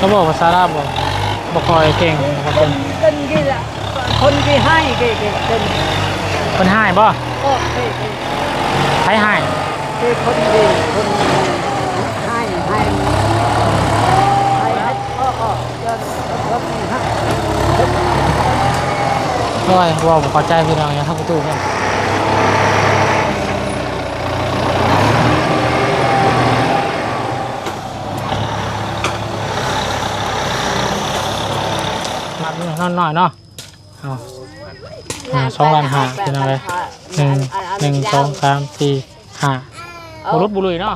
เขาบอกภาษาลาวบ่บ่ค่อยเก่งบ่คเป็นนเป็นกี่ละคนที่ให้กี่กี่เป็นคนหายบ่ก็กี่กี่ใครหายกี่คนดีคนให้ให้ให้ให้ก็ก็ยอดยอดให้ โอ้ยบ่บ่เข้าใจพี่น้องอย่าทักประตูเพิ่น นับนี่น้อยๆเนาะเอาอ่าสองล้านห้าเป็นอะไรหนึ่งหนึ่งสองสามสี่ห้าบุรุษบุรุยเนาะ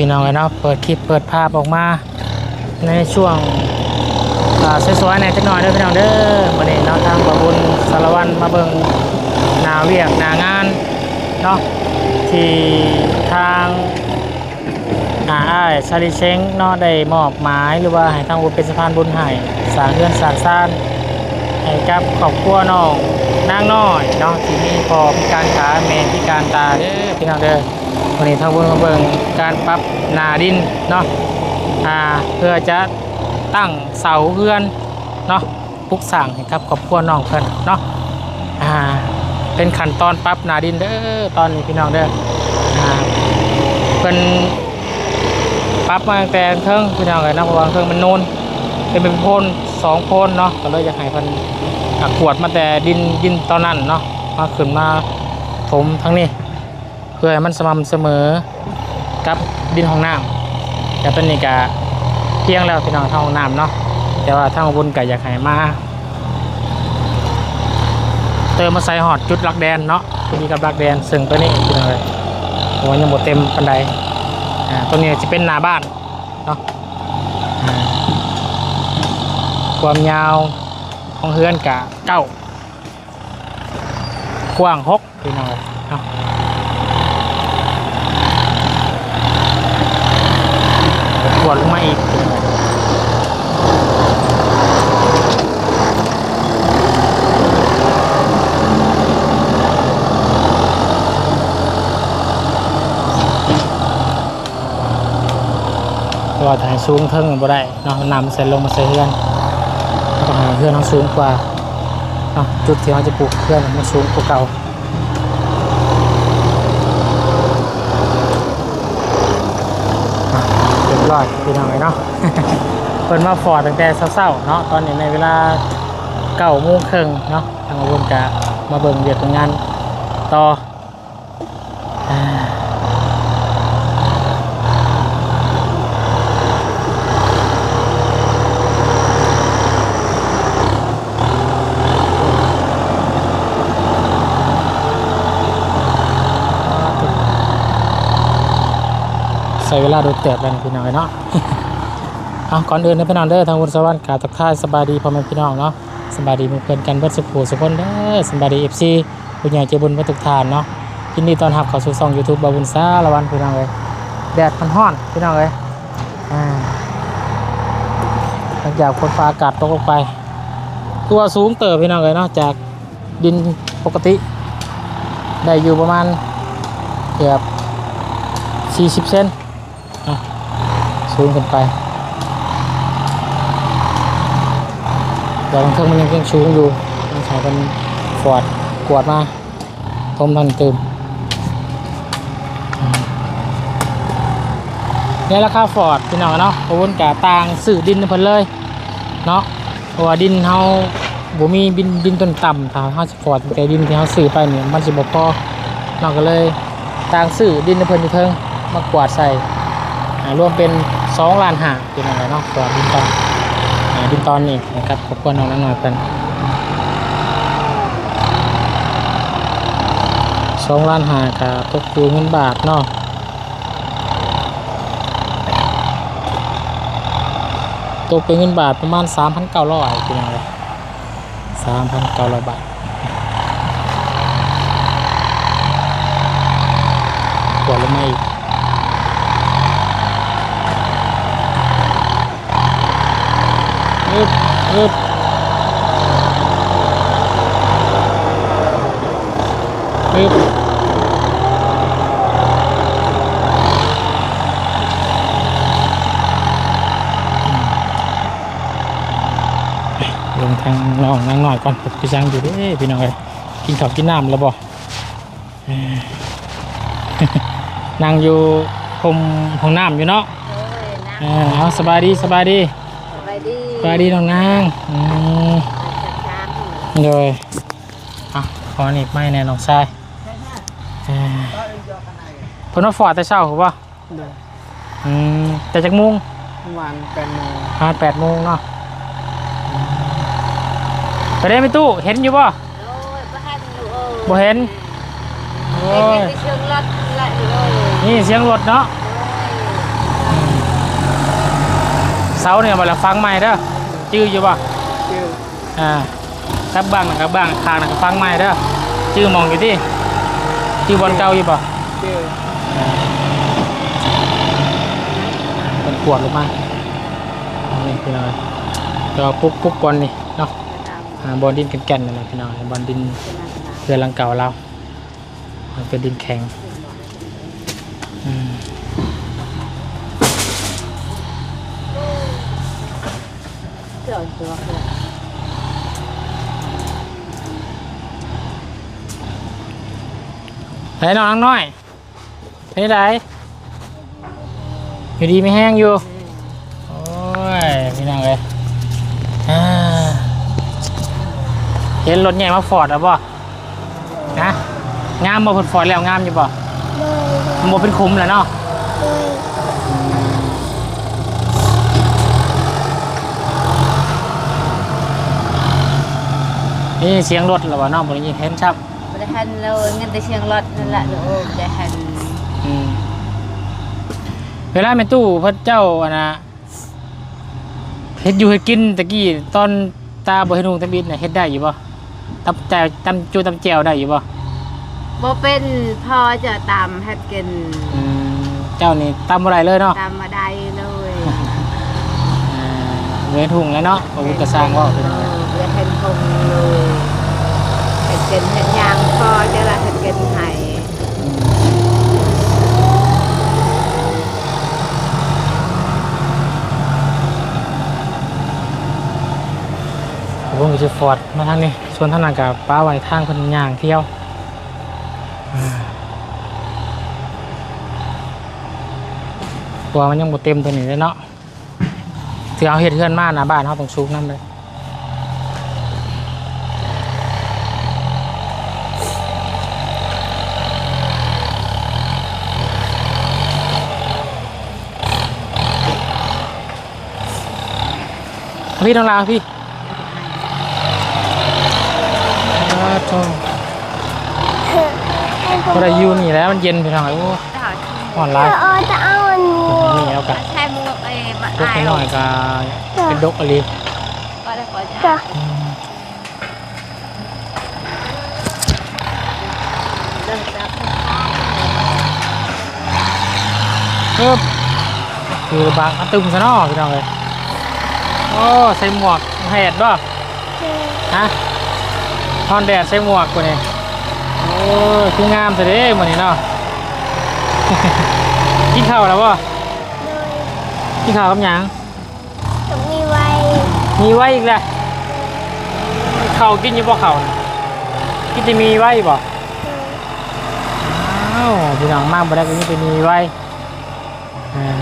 พี่น้องเลยเนาะเปิดคลิปเปิดภาพออกมา ในช่วงสวยๆในจักหน่อยเด้อพี่น้องเด้อวันนี้เนาะทางประบุญสารวันมาเบิ่งนาเวียกนางานเนาะที่ทางอาอ้ายซาลิเชงเนาะได้มอบหมายหรือว่าให้ทางบุญเป็นสะพานบุญให้สร้างเรือนสร้างซ่านให้กับครอบครัวน้องนางน้อยเนาะที่มีพอพิการขาแม่พิการตาเด้อพี่น้องเด้อ วันนี้ทางบุญมาเบิ่งการปรับหนาดินเนาะอ่าเพื่อจะตั้งเสาเพื่อนเนาะปุกสั่งครับครอบครัวน้องเพื่อนเนาะอ่าเป็นขั้นตอนปรับหนาดินเด้อตอนนี้พี่น้องเด้ออ่าเป็นปรับมาตั้งแต่เทิงพี่น้องเลยนะเพราะว่าเทิงมันโนนเป็นเป็นโพนสองโพนเนาะก็เลยอยากให้พิ่นขวดมาแต่ดินดินตอนนั้นเนาะมาขึ้นมาถมทั้งนี้ เพื่อให้มันสม่ำเสมอกับดินของน้ำแต่ตอนนี้ก็เที่ยงแล้วพี่น้องทางห้องน้ำเนาะแต่ว่าทางบุญก็อยากให้มาเติมมาใส่หอดจุดรักแดนเนาะตัวนี้กับรักแดนซึ่งตัวนี้พี่น้องเลยโอ้ยยังหมดเต็มปันไดอ่าตัวนี้จะเป็นหน้าบ้านเนาะความยาวของเฮือนกะเก้ากว้างหกพี่น้องเลยเนาะ ก วดลงมาอีกก็ถ่ายสูงเทิงบ่ได้เนาะนำเสร็จลงมาใส่เพื่อนต้องหาเพื่อนเขาสูงกว่าเนาะจุดที่เขาจะปลูกเพื่อนมันสูงกว่าเก่า อะเร้อยพี่น้องเลยเนาะเปิดมาฟอร์ดตั้งแต่เศร้าๆเนาะตอนนี้ในเวลาเก้าโมงครึ่งเนาะทางอาวุธกะมาเบิ่งเรียกงานต่อ ใส่เวลาโดดเตบแล้วนะพี่น้องเนาะเอาก่อนอื่นนะพี่น้องเด้อทางวุฒิสวรรค์กาบทักทายสบายดีพ่อแม่พี่น้องเนาะสบายดีมู่เพื่อนกันเบิดสุขูสุขคนเด้อสบายดีเอฟซีผู้ใหญ่ใจบุญเบิดทุกทานเนาะยินดีตอนรับเข้าสู่ช่องยูทูบบาบุญซาละวันพี่น้องเลยแดดมันร้อนพี่น้องเลยหลังจากฝนฟ้าอากาศตกลงไป ตัวสูงเติบพี่น้องเลยเนาะจากดินปกติ ได้อยู่ประมาณเกือบ40เซน สูงขึ้นไปแต่เครื่องมันยังยังสูงอยู่ต้องใช้เป็นฟอดกวดมาทมทันเติมอืมนี่ราคาฟอร์ดพี่น้องเนาะโอนกะต่างสื่อดินเพิ่นเลยเนาะเพราะว่าดินเฮาบ่มีดินดินต้นต่ำถ้าเฮาสิฟอร์ดแต่ดินที่เฮาซื้อไปเนี่ยมันสิบ่พอเนาะก็เลยต่างซื้อดินเพิ่นอยู่เทิงมากวาดใส่รวมเป็น สองล้านห้าเป็นอะไรเนาะตัวดินตอนดินตอนนี่นะครับขอบคุณน้องน่อยเป็นสองล้านห้ากับตกอยู่เงินบาทเนาะตกเป็นเงินบาทประมาณสามพันเก้าร้อยเป็นอะไรสามพันเก้าร้อยบาทกว่าลงมาอี อึบลงทางน้องนั่งหน่อยก่อนผมพี่ช่างอยู่เด้พี่น้องเลยกินข้าวกินน้ำแล้วบ่เอ้ยนั่งอยู่คมห้องน้ำอยู่เนาะโอ้ยนะเออเอาสบายดีสบายดีสบายดีสบายดีน้องนางอืมช้างเลยอะขอหนีบไม่แน่น้องชายเออเพิ่ นว่าฟอร์ดแต่เช้าถูกป่ะอืมแต่จากโมุงวันเป็นโมงประมาณแปดโมงเนาะอืมไปได้ไหมตู้เห็นอยู่ป่ะโอ้ยบ่ให้มันอยู่เออบ่เห็น โอ้โอ้ยยเชิงลัดละอยู่เลยนี่เสียงรถเนาะ เสาเนี่ยมาแล้วฟังใหม่เด้อจื้ออยู่ป่ะชื่ออ่าครับบ้างนะครับบ้างคางนะครับฟังใหม่เด้อชื่อมองอยู่ที่ชื่อบอลเก่าอยู่ป่ะชื่อ เป็นข วดลงมานี่พี่น้อยก็ปุ๊กปุ๊กบอลนี่เนาะอ่าบอลดินแก่นๆนั่นะพี่น้อยบอลดินเรือลังเก่าเรามันเป็นดินแข็งเสือเสือเสือไหนน้องนางน้อยไหนไหน อยู่ดีไม่แห้งอยู่ โอ้ยพี่น้องเลยอ่าเห็นรถใหญ่มาฟอร์ดแล้วป่ะนะงามบ่เพิ่นฟอร์ดแล้วงามอยู่ป่ะมันบ่เป็นคุ้มแล้วเนาะนี่เสียงรถแล้ววะเนาะบ่ได้ยินเห็นชับบ่ได้หันเลยเงินแต่เชียงลัดนั่นแหละเด้อบ่ได้หันอืมเวลาแม่ตู้พระเจ้าอะนะเฮ็ดอยู่เฮ็ดกินตะกี้ตอนตาบ่เฮ็ดหุงตะบิดน่ะเฮ็ดได้อยู่บ่ตำแจวตำจูตำแจวได้อยู่บ่บ่เป็นพอจะตามเฮ็ดกินอืมเจ้านี่ตำบ่ได้เลยเนาะตามมาได้เลยอ่าเฮ็ดหุงแล้วเนาะบ่บุญกระสร้างว่าเป็นเอไงอบ่ได้เฮ็ดคงเลยเฮ็ดกินเฮ็ดยางพอจะละเฮ็ดกินให้ ผมก็สิฟอร์ดมาทางนี้ส่วนท่านั้นก็ป้าไว้ทางเพิ่นย่างเที่ยวตัวมันยังบ่เต็มตัวนี้เลยเนาะถือเอาเฮ็ดเฮื่อนมาหน้าบ้านเฮาต้องสูกน้ำเลยพี่น้องลาพี่อา โธ่ก็ได้อยูนี่แล้วมันเย็นไปทางไหนโอ้อ่อนร้ายเออจะเอาอันนี้นี่แล้วกันใช่มือเอ้มาดกอายหน่อยก็เป็นดกอะไรก็ได้ก็จะจ้ะเริ่มจับปึ๊บคือบางอะตึมซะเนาะพี่น้องเลยโอ้ใส่หมวกแหดบ่ฮะ ทอนแดดใส่หมวกกูนี่โอ้ยคืองามซะเด้มื้อนี้เนาะกินข้าวแล้วบ่เลยกินข้าวกับหยังต้องมีไว้มีไว้อีกแหละเขาวกินอยู่บ่เขาน่ะกินจะมีไว้บ่อ้าวพี่น้องมากบ่ได้ก็มีแต่มีไว้อ่า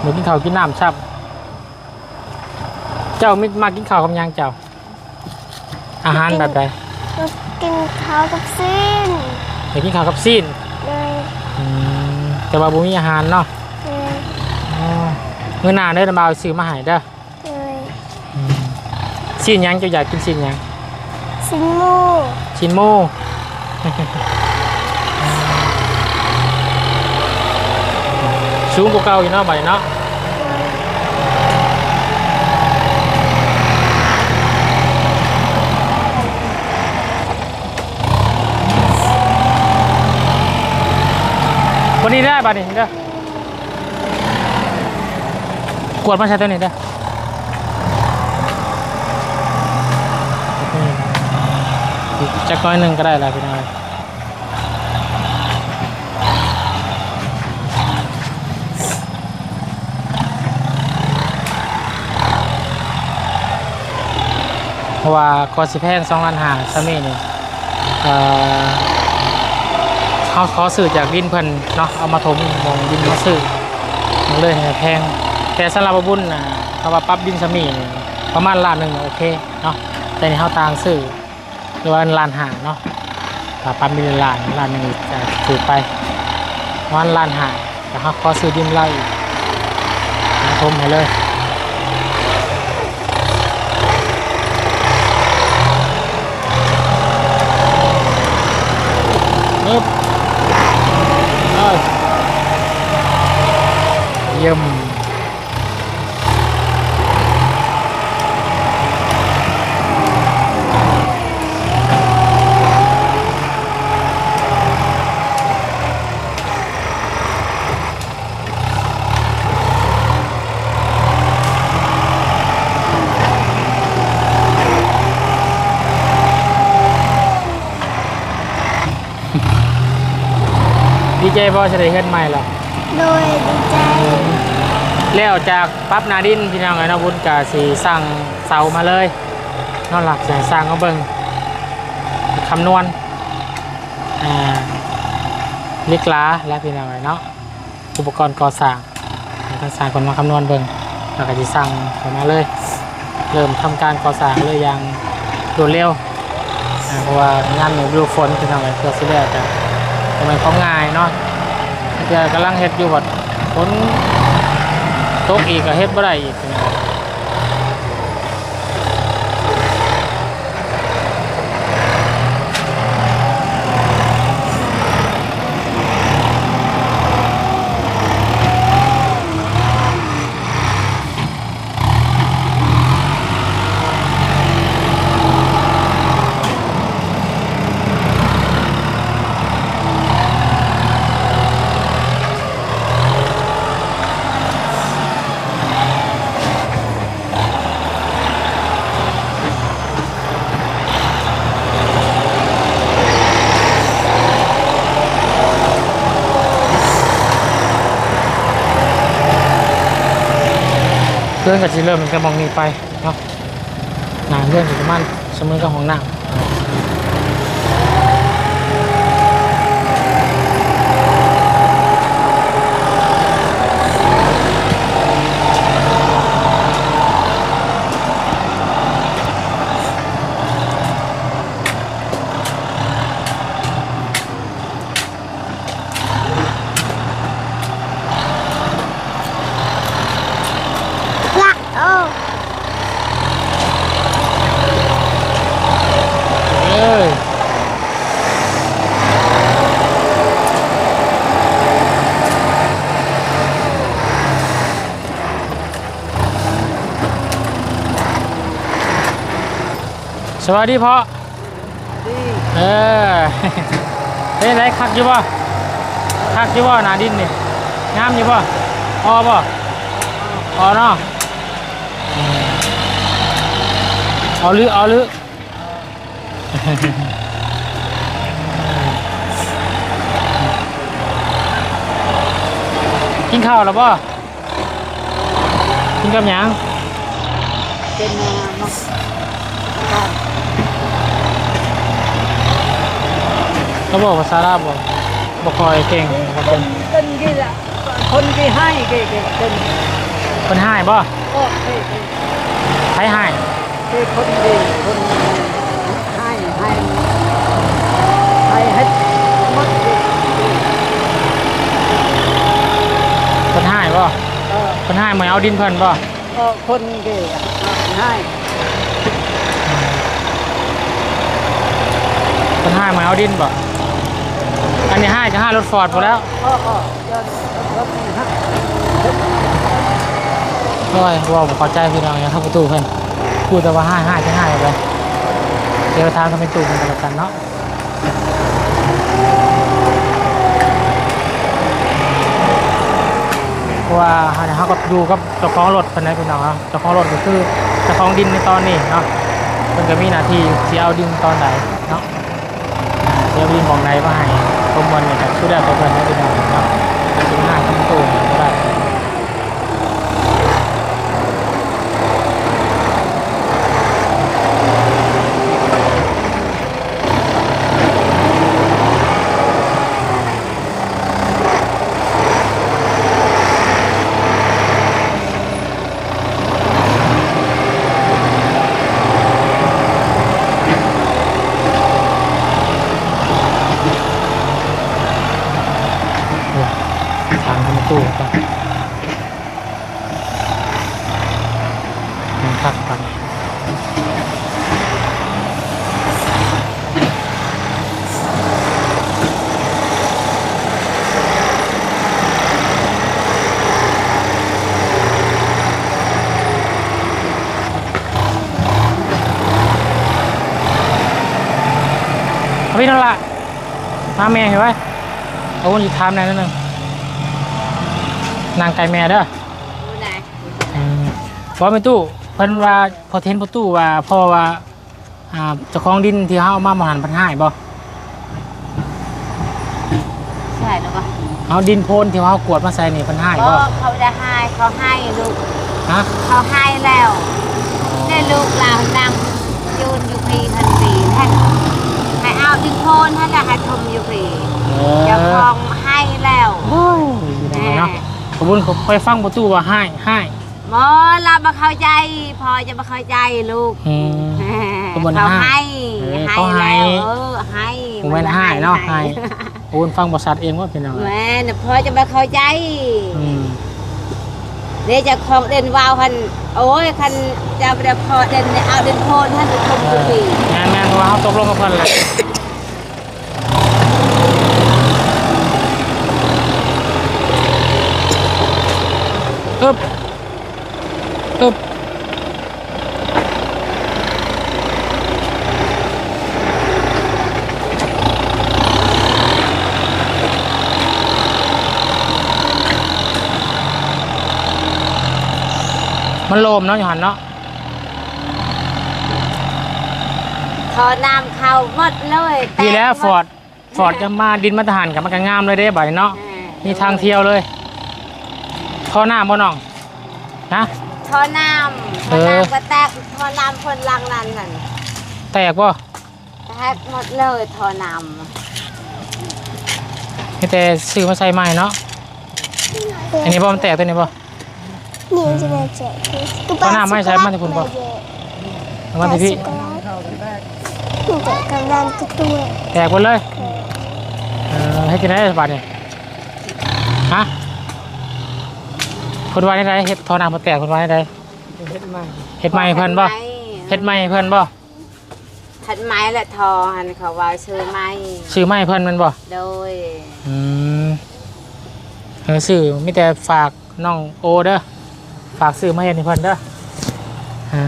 หมูกินข้าวกินน้ำชับเจ้าไม่มากินข้าวกับหยังเจ้า อาหารแบบใดมากินข้าวกับเส้นอยากกินข้าวกับซีนเลยอืมแต่ว่าบ่มีอาหารเนาะเลยอ๋อมื้อหน้าเด้อมาเอาซื้อมาให้เด้อเลยอืมซีนหยังเจ้าอยากกินซีนหยังสินหมูชินโมสูงกว่าเก่าอยู่เนาะใบเนาะ เลย คนนี้ได้ป่ะนี่เด้อกวดมาใช้ตัวนี้เด้อนี่อีกจักน้อยหนึ่งก็ได้แล้วพี่น้อยเพราะว่าคอสิแพงสองล้านหาซามีนี่เอ่อ เขาขอซื้อจากดินเพิ่นเนาะเอามาถมมองดินมาซื้อมันเลยแพงแต่สำหรับบุญนะเขาว่าปั๊บดินสมีประมาณล้านหนึ่งโอเคเนาะแต่นี่เขาต่างซื้อหรือว่าล้านหาเนาะถ้าปั๊บดินล้านล้านหนึ่งจะถือไปประมาณล้านหาแต่เขาขอซื้อดินไร่มาถมให้เลยปึ๊บเอ้ย เยี่ยมดีเจบอจะได้เฮ็ดใหม่แล้ว โดยดีใจแล้วจากปั๊บนาดินพี่น้องไอ้นาบุญกาสีสั่งเสามาเลยนอกหลักใส่สร้างก็เบิ่งคำนวณอ่าลิกลาและพี่น้องไอ้เนาะอุปกรณ์ก่อสร้างให้ทางสร้างคนมาคำนวณเบิ่งแล้วก็จะสั่งเข้ามาเลย เริ่มทำการก่อสร้างเลยอย่างรวดเร็วเพราะว่างานหนูดูฝนพี่น้องไอ้เพื่อสิได้จะทำไมเขาง่ายเนาะ เดี๋ยกำลังเฮ็ดอยู่บัดฝนตกอีกก็เฮ็ดบ่ได้อีก รื่องก็สิเริ่มมันก็มองนี้ไปเนาะหนาเรื่องสิประมาณเสมอกับของหนังละโอ้ เอ้ย สวัสดีพ่อดีเออเฮ้ยไรคักอยู่ป่ะคักอยู่ป่ะหนาดินนี่งามอยู่ป่ะพอป่ะพอเนาะอืมเอาลือเอาลือกินข้าวแล้วป่ะกินกับหยังเป็นมามาบ้าน เขาบอกภาษาลาวบ่บ่คอยเก่งบ่คเก่งนเป็นกี่ละคนที่ให้กี่กี่เป็นเพิ่นให้บ่ก็กี่กี่ไผให้กี่คนดีคนให้ให้ให้ให้หมดกี่เพิ่นให้บ่เออเพิ่นให้เหมือนเอาดินเพิ่นบ่ก็คนกี่ให้เพิ่นให้เหมือนเอาดินบ่อั นนี้ห้าจะห้ารถฟอร์ดหมดแล้วก็ก็ยอดรถให้โอ้ยว่าบ่เข้าใจพี่น้องอย่าเข้าประตูเพิ่นพูดแต่ว่าห้ให้าจะห้าไปเดี๋ยวทางเขาเป็นตู้มันกันกันเนาะเพราะว่าเขาก็ดูกับเจ้าของรถคนนั้นพี่น้องครับเจ้าของรถก็คือเจ้าของดินในตอนนี้เนาะเพิ่นก็มีหน้าที่สิเอาดินตอนไหนเนาะสิเอาดินของไหนมาให้ ผมวันนี้ก็ช่วยได้ตัวเพิ่นได้พี่น้องเนาะสิหน้าทำตู้ก็ได้ ทางทำตู้ก่อนมันพักก่อนเอา พี่นั่นละมาแม่เห็นไหมเอาวนอยู่ทามหนอยนิดนึงนางไก่แม่เด้อดูไหนอืมบ่เป็นตู้เพิ่นว่าพอเทนประตูว่าพ่อว่าอ่าเจ้าของดินที่เฮาเอามาบ่หันเพันหายบ่ใช่แล้วก็เอาดินโพนที่เฮากวดมาใส่นี่เพันหายก็บ่เขาได้ให้เขาให้ลูกฮะเขาให้แล้ว ได้ลูกเราดังยืนอยู่ปีทันปีให้ให้เอาดิ นโพนให้ได้ให้ทมอยู่ปีเอเจ้าอของให้แล้วโอ้ยอยู่ได้เนาะขอบคุณขอไปฟังประตูว่าให้ให้หมอเรามาเข้าใจ พอจะมาเข้าใจลูกอืมขบวนเขาให้ให้เออเขาให้แล้วเออให้ผมไม่นให้เนาะให้ขอบคุณฟังบริษัทเองว่าเป็นยังไงแม่น่ะพอจะมาเข้าใจอืมเดี๋ยวจะของเด่นวาวคันโอ้ยคันจะไปพอเด่นเอาเด่นโพนท่านจะทมเอทุกอปีงานงานว่าเฮาตกลงกับเพิ่นแหละ อึ๊บอึ๊บมันโลมเนาะอยู่หันเนาะขอน้ำเข้าหมดเลยตกดีแล้วหมฟอร์ดฟอร์ดจะมาดินมาทหารกับมันก็งามเลยเด้บ่ายเนาะอ่ามีทางเที่ยวเลย ท่อหน้าบ่น้องนะขอน้ำขเอออ น้ำก็แตกขอน้ำคนลังนั้นนั่นแตกบ่แตกหมดเลยทอน้มีแต่ซื้อมาใส่ใหม่เนาะอันนี้บ่มันแตกตัวนี้บ่ นี่จะได้เจ๊เอาหน้าไม่ใช้มันจะคุณบ่เอามันสิพี่หนูจะกำลังจะตัวแตกหมดเลยเออให้กินได้บาทนี่ฮะ คนว่าได้ไรเฮ็ดท่อน้ำมาแตกคนว่าได้ไรำเฮ็ดใหม่เฮ็ดใหม่เพิ่นบ่เฮ็ดใหม่เพิ่นบ่เฮ็ดไม้และทอหันเขาว่าซื้อไม้ซื้อใหม่เพิ่นแมันบ่โดยอืมเออซื้อมีแต่ฝากน้องโอเด้อฝากซื้อมาเห็นให้เพิ่นเด้ออ่า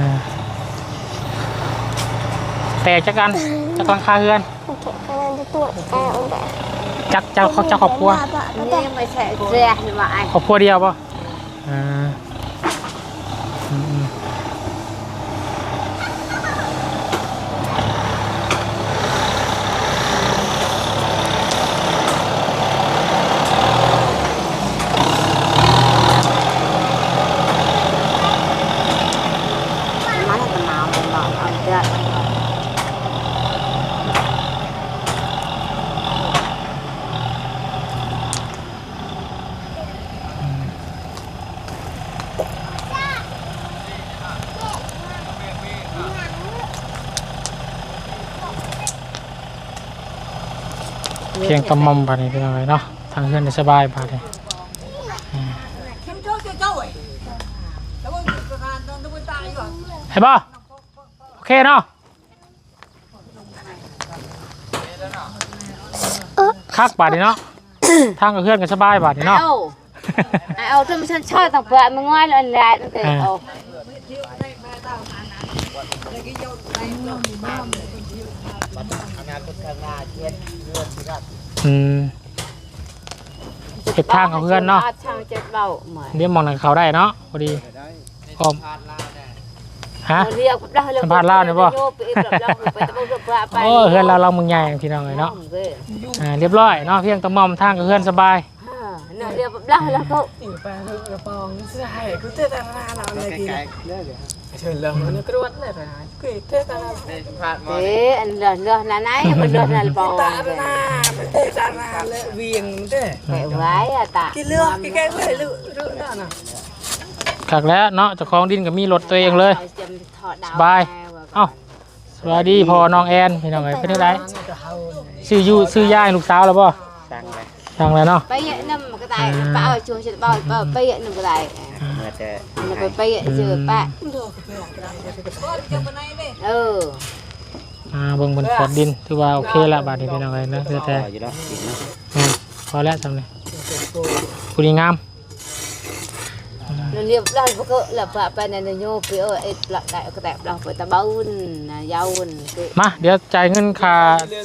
แต่จักกันจักหลังคาเฮือนโอเคกำลังจะตัวแอลแบบจักจักเขาจักครอบครัวนี่ไม่ใช่เสียหรือว่าไอ้ครอบครัวเดียวป่ะอ่าอืมอืม มันก็หนาวเป็นหนาวเอาเดือด เพียงตะมอมบาดนี้เป็นยังไงเนาะทางเพื่อนได้สบายบาดนี้เห็นป่ะโอเคเนาะคักบาดนี้เนาะทางกับเพื่อนกันสบายบาดนี้เนาะเอาเอาถ้ามันฉันชอบต้องเปลือกมันง่อยแล้วอั นแรกนั่นเองเอาอืมจเจ็บทางเขาเพื่อนเนาะช่างเจ็บเบาเหมือนเดี๋ยวมองหนังเขาได้เนาะพอดีพร้อมฮะเรียกได้เลยสัมภาษณ์ลาวเนี่ยบ่โยไปอีกแบบเราไปตะบุกตะไปโอ้เฮือนเราเรามึงใหญ่พี่น้องเลยเนาะอ่าเรียบร้อยเนาะเพียงแตะมอมทางกับเฮือนสบายเนาะเรียกได้แล้วก็อยู่ไปเถอะกระปองเสื้อให้กูเต้นตาลาเราอะไรกินเชิญเราเนี่ยกรวดเลยนะกูเต้นตาลาเอ๊ะอันเรือเรือนั่นไหนมันเรือนั่นปองตาลาเต้นตาลาเลยเวียงเต้แกไว้อะตากินเลือกกินแกงเลยลือลือน่ะคักแล้วเนาะเจ้าของดินก็มีรถตัวเองเลย สบาย เอ้าสวัสดีพ่อน้องแอนพี่น้องเอ้ยเป็นไงก็เฮาซื้ออยู่ซื้อย่าให้ลูกสาวแล้วป่ะ สั่งไปสั่งแล้วเนาะ ไปเยอะน้ำก็ได้ป้าเอาชัวร์จะป้าไปเยอะน้ำก็ได้เมื่อจะไปไปเยอะเจอป้าเอออ่าเบิ่งบนขอดดินถือว่าโอเคละบาทนี้พี่น้องเอ้ยเนาะเหลือแต่ต่ออยู่แล้วอีกนะอืมพอแล้วทำเลยผู้ดีงาม nó liệp ra bữa cỡ là phải phải này nó nhô phía ở ấy là đại cái đẹp đâu phải ta bao là giàu cái มาเดี๋ยวจ่ายเงินค่า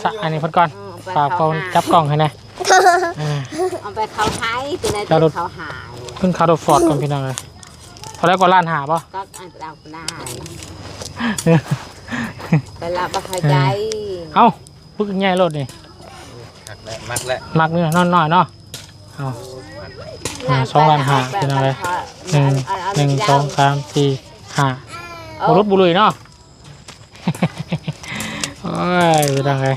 สะอันนี้เพิ่นก่อน phải ฝาก khảo ก่อนจับกล่องให้แน่อ่า ông phải khảo hái từ này Chào tới đột. khảo hải ขึ้นคาร์ดฟอร์ดก่อนพี่น้องเลยเท่าไรก็ล้านหาป่ะ các anh đào này phải là bác hai trái เอ้าปึ๊กง่ายรถนี่หักแล้วมักแล้วมักนี่นอนหน่อยเนาะเอา À, xong lần hạ thì nào đây? หนึ่งหนึ่งสองสามสี่ห้าบรุษบุรุยเนาะโอ้ยเป็นยังไง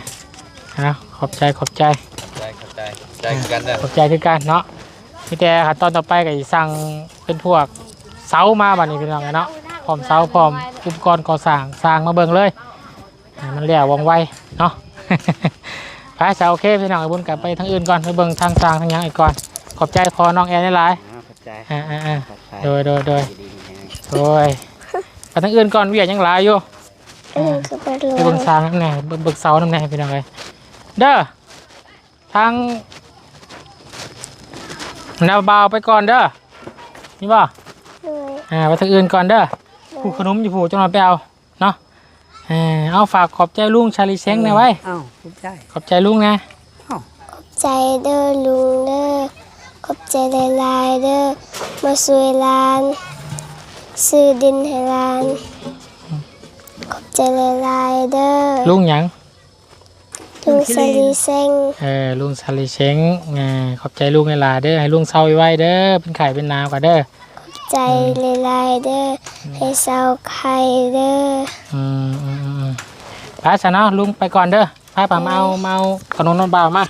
ฮะขอบใจขอบใจ ใจเข้าใจใจกันนะขอบใจคือกันเนาะพี่แต่ขั้นตอนต่อไปก็สิสั่งเป็นพวกเสามาบัดนี้เป็นยังไงเนาะพร้อมเสาพร้อมอุปกรณ์ก่อสร้างสร้างมาเบิ่งเลยให้มันแล้วว่องไวเนาะไปเสาโอเคพี่น้องไอ้บุญกลับไปทางอื่นก่อนไปเบิ่งทางสร้างทางหยังอีกก่อน ขอบใจพอน้องแอนได้หลายอ้าวเข้าใจอ่าอ่าอ่าเข้าใจโดยโดยโดยดีๆนะโอ้ยไปทางอื่นก่อนเวียดยังหลายอยู่ อืมคือไปเลไปยเบิ่งสร้างน้ำแน่เบิ่งเบิ่งเสาน้ำแน่พี่น้องเลยเด้อทาง แนวบาวไปก่อนเด้อนี่บ่เลยอ่าไปทางอื่นก่อนเด้อผู้ขนมอยู่ผู้จังหวัดไปเอาเนาะเออเอาฝากขอบใจลุงชาลีเซ้งนะไว้อ้าวภูมิใจขอบใจลุงนะใจเด้อลุงเด้อขอบใจหลายๆเด้อมาสวยลาน ซื้อดินให้ลาน ขอบใจหลายๆเด้อลุงหยัง ลุงสลีเซ็งเออลุงชาลีเซ้งอ่าขอบใจลุงเวลาเด้อให้ลุงเศร้าไว้เด้อเป็นไข่เป็นน้ำก่อนเด้อใจหลายๆเด้อให้เศร้าไข่เด้ออืมอืมอืมอืมไปซะเนาะลุงไปก่อนเด้อพาป่ามาเอามาเอาขนมนมบ่าวมา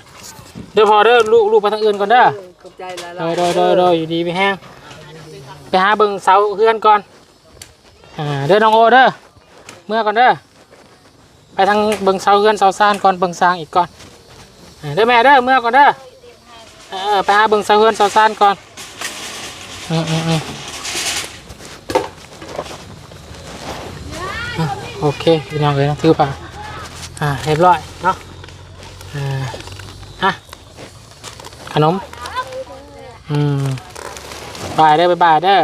เดี๋ยวพอเด้อลูกลูกไปทางอื่นก่อนเด้อขอบใจละโดยโดยโดยโดยอยู่ดีไปแห้งไปหาเบิ่งเสาเฮือนก่อนอ่าเด้อน้องโอเด้อเมื่อก่อนเด้อ ไปทางเบิงเสาเฮือนเสาซ่านก่อนเบิงสร้างอีกก่อนเด้อแม่เด้อเมื่อก่อนเด้อเออไปหาเบิงเสาเฮือนเสาซ่านก่อนอืมอืมอืมโอเคพี่น้องเลยนะถือป่ะอ่าเรียบร้อยเนาะอ่าอะขนมอืมบายเด้อบายบายเด้อ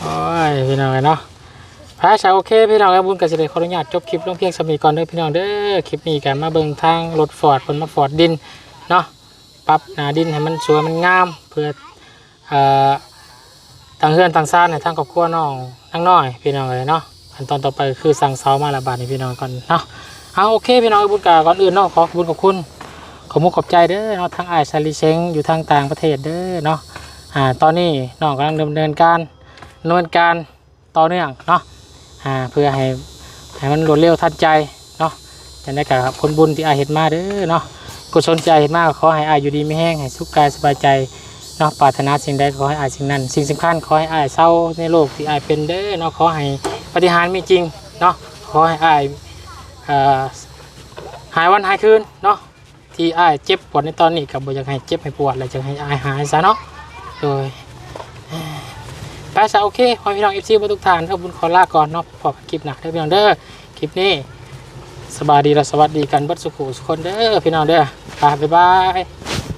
โอ้ยพี่น้องเลยเนาะ พระชาโอเคพี่น้องครับบุญกสิเดขออนุญาตจบคลิปลงเพียงสมีก่อนเด้อพี่น้องเด้อคลิปนี้กันมาเบิ่งทางรถฟอร์ดผลมาฟอร์ดดินเนาะปรับหนาดินให้มันสวยมันงามเพื่อเอ่อทางเฮือนทางซ่านในทางครอบครัวน้องทั้งน้อยพี่น้องเลยเนาะขั้นตอนต่อไปคือสั่งเสามาละบาทให้พี่น้องก่อนเนาะเอาโอเคพี่น้องบุญกาก่อนอื่นเนาะขอบคุณขอบคุณขอมุกขอบใจเด้อเนาะทางไอายชาลีเชงอยู่ทางต่างประเทศเด้อเนาะอ่าตอนนี้น้องกำลังดำเนินการดำเนินการต่อเนื่องเนาะ อ่าเพื่อให้ให้มันรวดเร็วทันใจเนาะจะได้กับผลบุญที่อาเห็นมาเด้อเนาะกุศลที่อายเห็นมากขอให้อายอยู่ดีไม่แห้งให้สุขกายสบายใจเนาะปรารถนาสิ่งใดขอให้อายสิ่งนั้น สิ่งสำคัญขอให้อายเศร้าในโลกที่อายเป็นเด้อเนาะขอให้ปฏิหารมีจริงเนาะขอให้อายหายวันหายคืนเนาะที่อายเจ็บปวดในตอนนี้กับบอยากให้เจ็บให้ปวดเลยจะให้อายหายซะเนาะโดย ไปซะโอเคขอพี่น้องเอฟซีมาทุกท่านขอาบุญขอลาก่อนเนาะพบกับคลิปหนักเด้อพี่น้องเด้อคลิปนี้สบายดีและสวัสดีกันบัดสุขุสุขคนเด้อพี่น้องเด้อไปบ๊ายบาย